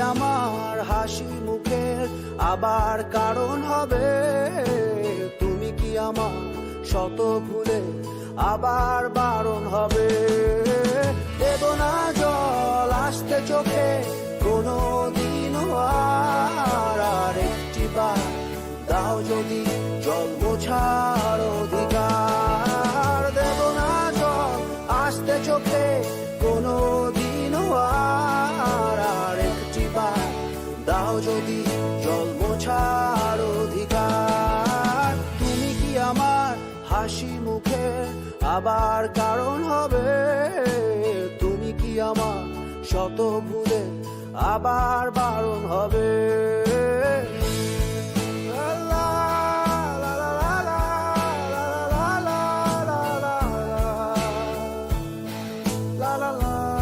আমার হাসি মুখের আবার কারণ হবে। তুমি কি আমার শত ভুলে আবার বারণ হবে? দেব না জল আসতে চোখে কোনো দিন আর একটি বার। দাও যদি জল মোছার অধিকার। দেব না জল আসতে চোখে কোনো দাও যদি জল মোছার অধিকার তুমি কি আমার হাসি মুখে আবার কারণ হবে তুমি কি আমার শত ভুলে আবার বারণ হবে la la la